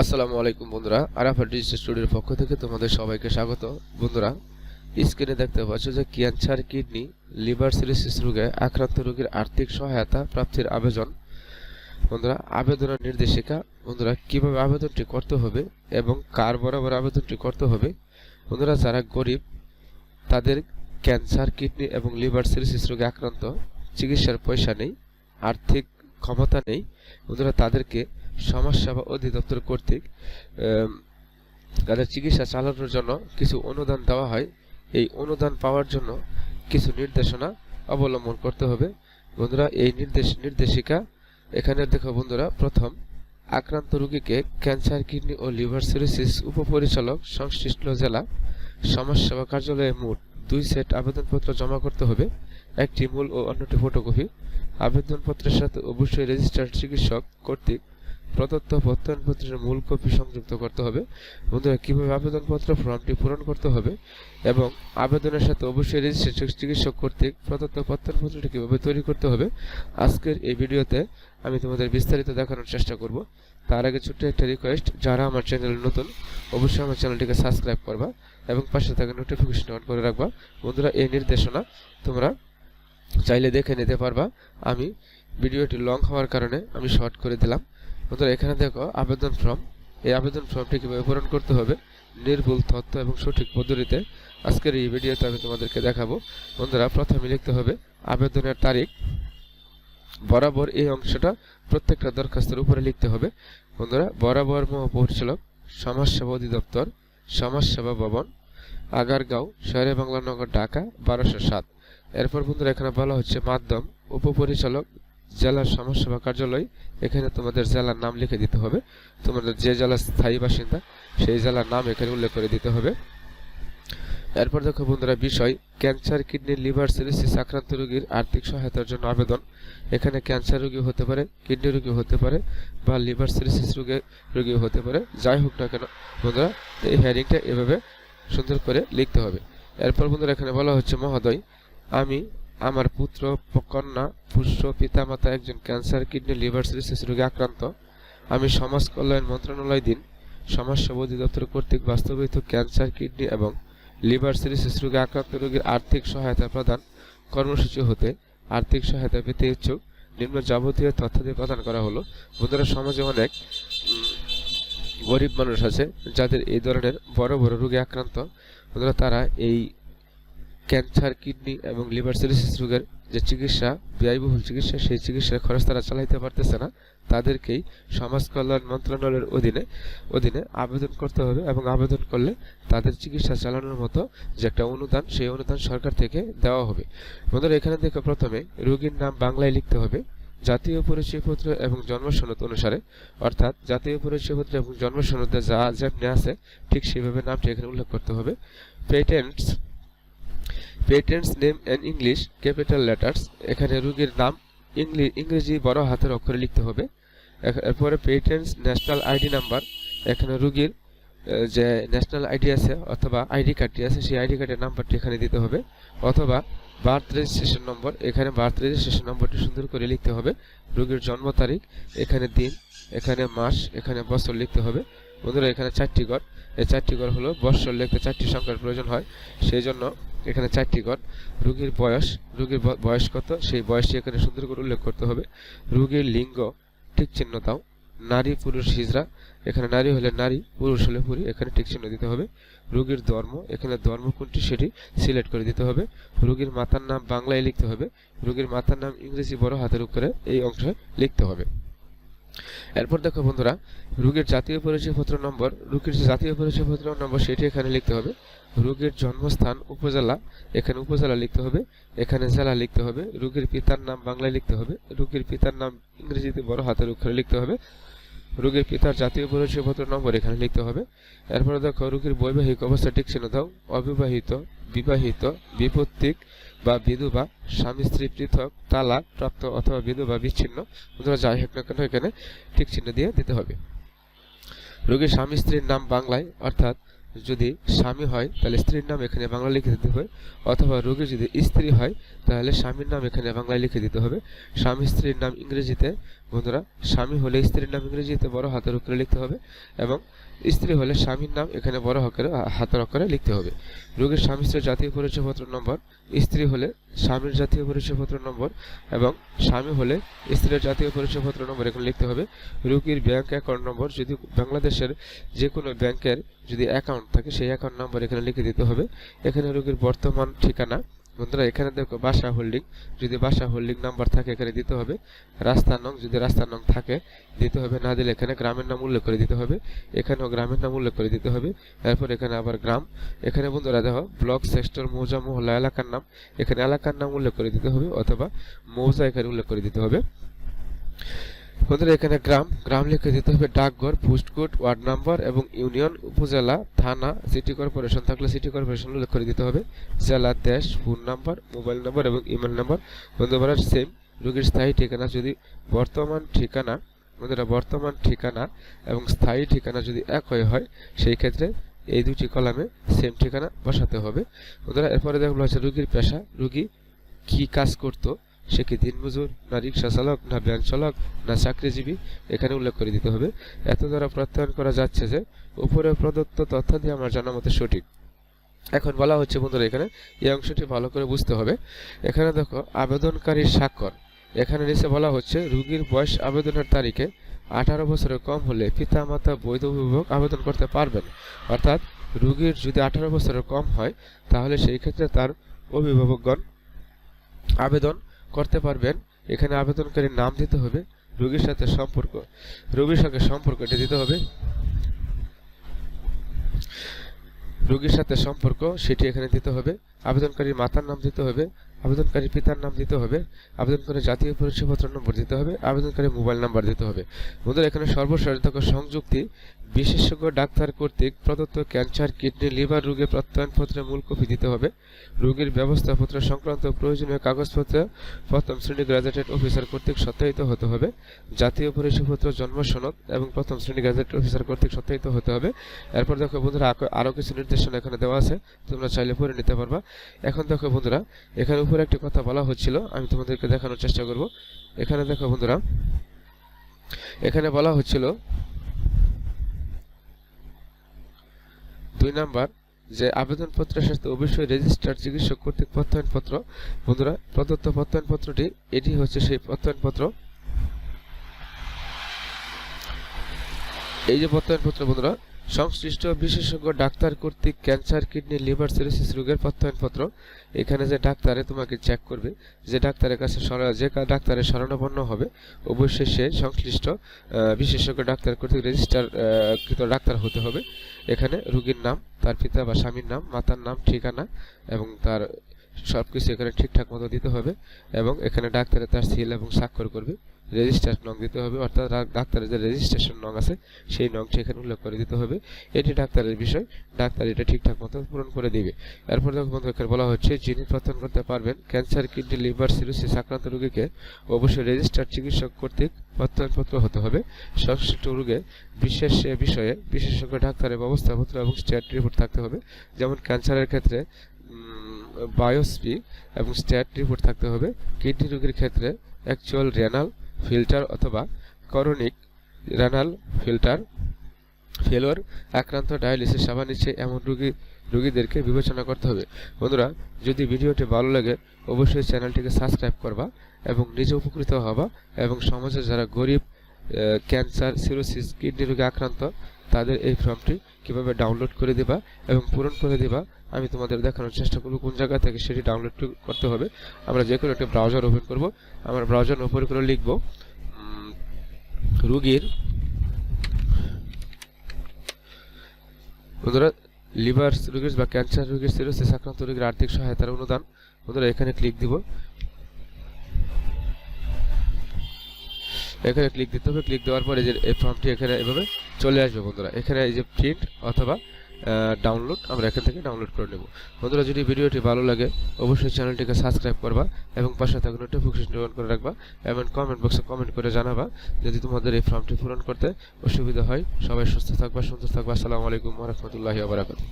আসসালামু আলাইকুম বন্ধুরা আরাফা ডিজিটাল স্টুডিওর পক্ষ থেকে তোমাদের সবাইকে স্বাগত। বন্ধুরা, স্ক্রিনে দেখতে পাচ্ছ যে ক্যান্সার, কিডনি, লিভার সিলিসিস রোগে আক্রান্ত রোগীর আর্থিক সহায়তা প্রাপ্তির আবেদন। বন্ধুরা, আবেদনের নির্দেশিকা, বন্ধুরা, কীভাবে আবেদনটি করতে হবে এবং কার বরাবর আবেদনটি করতে হবে। বন্ধুরা, যারা গরিব, তাদের ক্যান্সার, কিডনি এবং লিভার সিলিসিস রোগে আক্রান্ত, চিকিৎসার পয়সা নেই, আর্থিক ক্ষমতা নেই। বন্ধুরা, তাদেরকে সমাজসেবা অধিদপ্তর কর্তৃক তাদের চিকিৎসা চালানোর জন্য কিছু অনুদান দেওয়া হয়। এই অনুদান পাওয়ার জন্য কিছু নির্দেশনা অবলম্বন করতে হবে। বন্ধুরা, এই নির্দেশ, নির্দেশিকা, এখানে দেখো বন্ধুরা, প্রথম, আক্রান্ত রোগীকে ক্যান্সার, কিডনি ও লিভার সিরোসিস উপপরিচালক, সংশ্লিষ্ট জেলা, সমাজসেবা কার্যালয়ে মোট দুই সেট আবেদনপত্র জমা করতে হবে। একটি মূল ও অন্যটি ফটোকপি। আবেদনপত্রের সাথে অবশ্যই রেজিস্টার্ড চিকিৎসক কর্তৃক প্রদত্ত প্রত্যয়নপত্রের মূল কপি সংযুক্ত করতে হবে। বন্ধুরা, কীভাবে আবেদনপত্র, ফর্মটি পূরণ করতে হবে এবং আবেদনের সাথে অবশ্যই রেজিস্ট্রেশন চিকিৎসক কর্তৃক প্রদত্ত প্রত্যয়নপত্রটি কীভাবে তৈরি করতে হবে, আজকের এই ভিডিওতে আমি তোমাদের বিস্তারিত দেখানোর চেষ্টা করব। তার আগে ছোট্ট একটা রিকোয়েস্ট যারা আমার চ্যানেলে নতুন, অবশ্যই আমার চ্যানেলটিকে সাবস্ক্রাইব করবা এবং পাশে থাকা নোটিফিকেশন অন করে রাখবা। বন্ধুরা, এই নির্দেশনা তোমরা চাইলে দেখে নিতে পারবা। আমি ভিডিওটি লং হওয়ার কারণে আমি শর্ট করে দিলাম। বন্ধুরা, এখানে দেখো আবেদন ফর্ম। এই আবেদন ফর্মটি কীভাবে পূরণ করতে হবে, নির্ভুল তথ্য এবং সঠিক পদ্ধতিতে আজকের এই ভিডিওতে আমি তোমাদেরকে দেখাবো। বন্ধুরা, প্রথমে লিখতে হবে আবেদনের তারিখ। বরাবর এই অংশটা প্রত্যেকটা দরখাস্তের উপরে লিখতে হবে। বন্ধুরা, বরাবর মহাপরিচালক, সমাজসেবা অধিদপ্তর, সমাজসেবা ভবন, আগারগাঁও, শহরে বাংলা নগর ঢাকা, বারোশো সাত। এরপর বন্ধুরা, এখানে বলা হচ্ছে মাধ্যম, উপপরিচালক জেলার সমাজসেবা কার্যালয়, এখানে তোমাদের জেলার নাম লিখে দিতে হবে। তোমাদের যে জেলার স্থায়ী বাসিন্দা, সেই জেলার নাম এখানে উল্লেখ করে দিতে হবে। এরপর দেখো বন্ধুরা বিষয়, ক্যান্সার কিডনি লিভার সিলিসিস আক্রান্ত রোগীর আর্থিক সহায়তার জন্য আবেদন। এখানে ক্যান্সার রোগী হতে পারে, কিডনি রোগী হতে পারে বা লিভার সিলিসিস রোগের রোগী হতে পারে, যাই হোক না কেন। বন্ধুরা, এই হেয়ারিংটা এভাবে সুন্দর করে লিখতে হবে। এরপর বন্ধুরা এখানে বলা হচ্ছে, মহোদয়, আমি আমার পুত্র কন্যা, পুষ্য পিতামাতা একজন ক্যান্সার, কিডনি, লিভার সিলিসিস রোগে আক্রান্ত। আমি সমাজ কল্যাণ মন্ত্রণালয় দিন। সমাজসেবা অধিদপ্তর কর্তৃক বাস্তবায়িত ক্যান্সার, কিডনি এবং লিভার সিলিসিস রোগে আক্রান্ত রোগীর আর্থিক সহায়তা প্রদান কর্মসূচি হতে আর্থিক সহায়তা পেতে ইচ্ছুক। নিম্ন যাবতীয় তথ্যাদি প্রদান করা হলো। বন্ধুরা, সমাজে অনেক গরিব মানুষ আছে যাদের এই ধরনের বড় বড় রোগে আক্রান্ত। বন্ধুরা, তারা এই ক্যান্সার, কিডনি এবং লিভার সিলিসিস রোগের যে চিকিৎসা, ব্যয়বহুল চিকিৎসা, সেই চিকিৎসার খরচ তারা চালাইতে পারতেছে না। তাদেরকেই সমাজ কল্যাণ মন্ত্রণালয়ের অধীনে অধীনে আবেদন করতে হবে এবং আবেদন করলে তাদের চিকিৎসা চালানোর মতো যে একটা অনুদান, সেই অনুদান সরকার থেকে দেওয়া হবে। বন্ধুরা, এখানে দেখো প্রথমে রোগীর নাম বাংলায় লিখতে হবে। জাতীয় পরিচয়পত্র এবং জন্মসনদ অনুসারে, অর্থাৎ জাতীয় পরিচয়পত্র এবং জন্মসনদে যা যেমনি আছে, ঠিক সেইভাবে নামটি এখানে উল্লেখ করতে হবে। Patient's patient's name and English capital letters এখানে রোগীর নাম, ইংলি ইংরেজি বড় হাতের অক্ষরে লিখতে হবে। এরপরে পেটেন্টস ন্যাশনাল আইডি নাম্বার এখানে রোগীর যে ন্যাশনাল আইডি আছে অথবা আইডি কার্ডটি আছে, সেই আইডি কার্ডের নাম্বারটি এখানে দিতে হবে। অথবা বার্থ রেজিস্ট্রেশন নম্বর এখানে বার্থ রেজিস্ট্রেশন নম্বরটি সুন্দর করে লিখতে হবে। রোগীর জন্ম তারিখ, এখানে দিন, এখানে মাস, এখানে বছর লিখতে হবে। বন্ধুরা, এখানে চারটি ঘর এই চারটি ঘর হলো বৎসর লিখতে চারটি সংখ্যার প্রয়োজন হয়। সেই জন্য এখানে চারটি ঘর রোগীর বয়স রোগীর বয়স কত? সেই বয়সটি এখানে সুন্দর করে উল্লেখ করতে হবে। রোগীর লিঙ্গ, ঠিক চিহ্ন দাও। নারী, পুরুষ হিজরা এখানে নারী হলে নারী, পুরুষ হলে পুরী এখানে ঠিক চিহ্ন দিতে হবে। রোগীর ধর্ম, এখানে ধর্ম কোনটি সেটি সিলেক্ট করে দিতে হবে। রোগীর মাতার নাম বাংলায় লিখতে হবে। রোগীর মাতার নাম ইংরেজি বড় হাতের উপরে এই অংশে লিখতে হবে। এরপর দেখো বন্ধুরা, রোগীর জাতীয় পরিচয়পত্র নম্বর, রোগীর যে জাতীয় পরিচয়পত্র নম্বর সেটি এখানে লিখতে হবে। রোগীর জন্মস্থান উপজেলা, এখানে উপজেলা লিখতে হবে, এখানে জেলা লিখতে হবে, রোগীর পিতার নাম বাংলায় লিখতে হবে, রোগীর পিতার নাম ইংরেজিতে বড় হাতের অক্ষরে লিখতে হবে। রোগীর পিতার জাতীয় পরিচয়পত্র নম্বর এখানে লিখতে হবে। এরপরে দেখো, রোগীর বৈবাহিক অবস্থা ঠিক চিহ্ন দাও, অবিবাহিত, বিবাহিত, বিপত্তিক বা বিধবা, স্বামী, স্ত্রী পৃথক, তালাক প্রাপ্ত অথবা বিধবা বিচ্ছিন্ন তোমরা যাই হোক না কেন এখানে ঠিক চিহ্ন দিয়ে দিতে হবে। রোগীর স্বামী, স্ত্রীর নাম বাংলায়, অর্থাৎ যদি স্বামী হয়, তাহলে স্ত্রীর নাম এখানে বাংলা লিখে দিতে হবে। অথবা রোগী যদি স্ত্রী হয়, তাহলে স্বামীর নাম এখানে বাংলায় লিখে দিতে হবে। স্বামী স্ত্রীর নাম ইংরেজিতে, বন্ধুরা, স্বামী হলে স্ত্রীর নাম ইংরেজিতে বড় হাতের অক্ষরে লিখতে হবে এবং স্ত্রী হলে স্বামীর নাম এখানে বড় অক্ষরে হাতের অক্ষরে লিখতে হবে। রোগীর স্বামী স্ত্রীর জাতীয় পরিচয়পত্র নম্বর, স্ত্রী হলে স্বামীর জাতীয় পরিচয়পত্র নম্বর এবং স্বামী হলে স্ত্রীর জাতীয় পরিচয়পত্র নম্বর এখানে লিখতে হবে। রুগীর ব্যাংক অ্যাকাউন্ট নম্বর যদি বাংলাদেশের যে কোনো ব্যাংকের যদি অ্যাকাউন্ট থাকে, সেই অ্যাকাউন্ট নম্বর এখানে লিখে দিতে হবে। এখানে রুগীর বর্তমান ঠিকানা বন্ধুরা, এখানে দেখো বাসা হোল্ডিং যদি বাসা হোল্ডিং নাম্বার থাকে, এখানে দিতে হবে। রাস্তার নং, যদি রাস্তার নং থাকে, দিতে হবে। না দিলে এখানে গ্রামের নাম উল্লেখ করে দিতে হবে। এখানেও গ্রামের নাম উল্লেখ করে দিতে হবে। এরপর এখানে আবার গ্রাম। এখানে বন্ধুরা দেখো, ব্লক সেক্টর মৌজা মহল্লা এলাকার নাম। এখানে এলাকার নাম উল্লেখ করে দিতে হবে, অথবা মৌজা এখানে উল্লেখ করে দিতে হবে। বন্ধুরা এখানে গ্রাম গ্রাম লিখে দিতে হবে ডাকঘর, পোস্টকোড, ওয়ার্ড নাম্বার এবং union, upazila, thana, city corporation থাকলে সিটি কর্পোরেশন উল্লেখ করে দিতে হবে। জেলা দেশ, ফোন নাম্বার, মোবাইল নাম্বার এবং ইমেল নাম্বার। বন্ধুরা সেম রোগীর স্থায়ী ঠিকানা যদি বর্তমান ঠিকানা, বন্ধুরা, বর্তমান ঠিকানা এবং স্থায়ী ঠিকানা যদি এক হয়ে হয়, সেই ক্ষেত্রে এই দুটি কলামে সেম ঠিকানা বসাতে হবে। বন্ধুরা, এরপরে দেখব হচ্ছে রুগীর পেশা, রুগী কি কাজ করতো সে কি দিনমজুর, না রিক্সা চালক, না ব্যাংক চালক, না চাকরিজীবী? এখানে উল্লেখ করে দিতে হবে। এত দ্বারা প্রত্যয়ন করা যাচ্ছে যে, উপরে প্রদত্ত তথ্য দিয়ে আমার জানা মতে সঠিক। এখন বলা হচ্ছে, বন্ধুরা, এখানে এই অংশটি ভালো করে বুঝতে হবে। এখানে দেখো আবেদনকারীর স্বাক্ষর। এখানে নিচে বলা হচ্ছে, রুগীর বয়স আবেদনের তারিখে আঠারো বছরের কম হলে পিতা মাতা বৈধ অভিভাবক আবেদন করতে পারবেন। অর্থাৎ রুগীর যদি আঠারো বছরের কম হয়, তাহলে সেই ক্ষেত্রে তার অভিভাবকগণ আবেদন করতে পারবেন। এখানে আবেদনকারীর নাম দিতে হবে, রোগীর সাথে সম্পর্ক। রোগীর সঙ্গে সম্পর্ক, এটি দিতে হবে। রোগীর সাথে সম্পর্ক, সেটি এখানে দিতে হবে। আবেদনকারীর মাতার নাম দিতে হবে। আবেদনকারী পিতার নাম দিতে হবে আবেদনকারী জাতীয় পরিচয়পত্র নম্বর দিতে হবে আবেদনকারী মোবাইল নাম্বার দিতে হবে। বন্ধুরা, এখানে দেখো সংযুক্তি, বিশেষজ্ঞ, ডাক্তার কর্তৃক প্রদত্ত ক্যান্সার, কিডনি, লিভার রোগের প্রত্যয়নপত্রের মূল কপি দিতে হবে। রোগীর ব্যবস্থাপত্র সংক্রান্ত প্রয়োজনীয় কাগজপত্র প্রথম শ্রেণি গ্রাজুয়েটেড অফিসার কর্তৃক সত্যায়িত হতে হবে। জাতীয় পরিচয়পত্র, জন্ম সনদ এবং প্রথম শ্রেণি গ্রাজুয়েটেড অফিসার কর্তৃক সত্যায়িত হতে হবে। এরপর দেখো বন্ধুরা আরও কিছু নির্দেশনা এখানে দেওয়া আছে, তোমরা চাইলে পড়ে নিতে পারবা। এখন দেখো বন্ধুরা, এখানে উপরে একটি কথা বলা হচ্ছিল, আমি তোমাদেরকে দেখানোর চেষ্টা করব। এখানে দেখো বন্ধুরা, এখানে বলা হচ্ছিল দুই নাম্বার যে আবেদনপত্রের সাথে অবশ্যই রেজিস্টার চিকিৎসক কর্তৃক প্রত্যয়নপত্র। বন্ধুরা, প্রদত্ত প্রত্যয়নপত্রটি, এটি হচ্ছে সেই প্রত্যয়নপত্র। এই যে প্রত্যয়নপত্র বন্ধুরা সংশ্লিষ্ট বিশেষজ্ঞ ডাক্তার কর্তৃক ক্যান্সার, কিডনি, লিভার সিরোসিস রোগের প্রত্যয়নপত্র। এখানে যে ডাক্তারে তোমাকে চেক করবে, যে ডাক্তারের কাছে যে ডাক্তারের শরণাপন্ন হবে, অবশ্যই সে সংশ্লিষ্ট বিশেষজ্ঞ ডাক্তার কর্তৃক রেজিস্টার কৃত ডাক্তার হতে হবে। এখানে রোগীর নাম, তার পিতা বা স্বামীর নাম, মাতার নাম, ঠিকানা এবং তার সব কিছু এখানে ঠিকঠাক মতো দিতে হবে এবং এখানে ডাক্তারে তার সিল এবং স্বাক্ষর করবে। রেজিস্ট্রেশন নং দিতে হবে, অর্থাৎ ডাক্তারের যে রেজিস্ট্রেশন নং আছে, সেই নংটি এখানে উল্লেখ করে দিতে হবে। এটি ডাক্তারের বিষয়, ডাক্তার এটা ঠিকঠাক মতো পূরণ করে দিবে। এরপর বন্ধু, এখানে বলা হচ্ছে, যিনি প্রত্যয়ন করতে পারবেন ক্যান্সার কিডনি লিভার সিরোসিস আক্রান্ত রোগীকে অবশ্যই রেজিস্টার্ড চিকিৎসক কর্তৃক প্রত্যয়নপত্র হতে হবে। সংশ্লিষ্ট রোগে বিশেষ বিষয়ে বিশেষজ্ঞ, ডাক্তারের ব্যবস্থাপত্র এবং স্টেট রিপোর্ট থাকতে হবে। যেমন ক্যান্সারের ক্ষেত্রে বায়োসপি এবং স্ট্যাট রিপোর্ট থাকতে হবে। কিডনি রোগীর ক্ষেত্রে অ্যাকচুয়াল রেনাল ফিল্টার অথবা করনিক রেনাল ফিল্টার ফেলোর আক্রান্ত ডায়ালিসিস সেবা নিচ্ছে এমন রোগী, রোগীদেরকে বিবেচনা করতে হবে। বন্ধুরা, যদি ভিডিওটি ভালো লাগে, অবশ্যই চ্যানেলটিকে সাবস্ক্রাইব করবা এবং নিজে উপকৃত হবা এবং সমাজে যারা গরিব ক্যান্সার সিরোসিস কিডনি রোগে আক্রান্ত তাদের এই ফর্মটি কীভাবে ডাউনলোড করে দিবা এবং পূরণ করে দিবা, আমি তোমাদের দেখানোর চেষ্টা করব কোন জায়গা থেকে সেটি ডাউনলোড করতে হবে। আমরা যে কোনো একটা ব্রাউজার ওপেন করব। আমরা ব্রাউজার ওপেন করে লিখব রুগীর বন্ধুরা লিভার রোগীর বা ক্যান্সার রোগীর সিরোসিস আক্রান্ত রোগীর আর্থিক সহায়তার অনুদান। বন্ধুরা, এখানে ক্লিক দিব। এখানে ক্লিক দিতে হবে ক্লিক দেওয়ার পরে যে এই ফর্মটি এখানে এভাবে চলে আসবে বন্ধুরা। এখানে এই যে প্রিন্ট অথবা ডাউনলোড আমরা এখান থেকে ডাউনলোড করে নেব। বন্ধুরা, যদি ভিডিওটি ভালো লাগে, অবশ্যই চ্যানেলটিকে সাবস্ক্রাইব করবা এবং পাশে থাকা নোটিফিকেশনটি অন করে রাখবা এবং কমেন্ট বক্সে কমেন্ট করে জানাবা যদি তোমাদের এই ফর্মটি পূরণ করতে অসুবিধা হয়। সবাই সুস্থ থাকবা, সুন্দর থাকবা। আসসালামু আলাইকুম রহমতুল্লাহি আবরাকাতুহ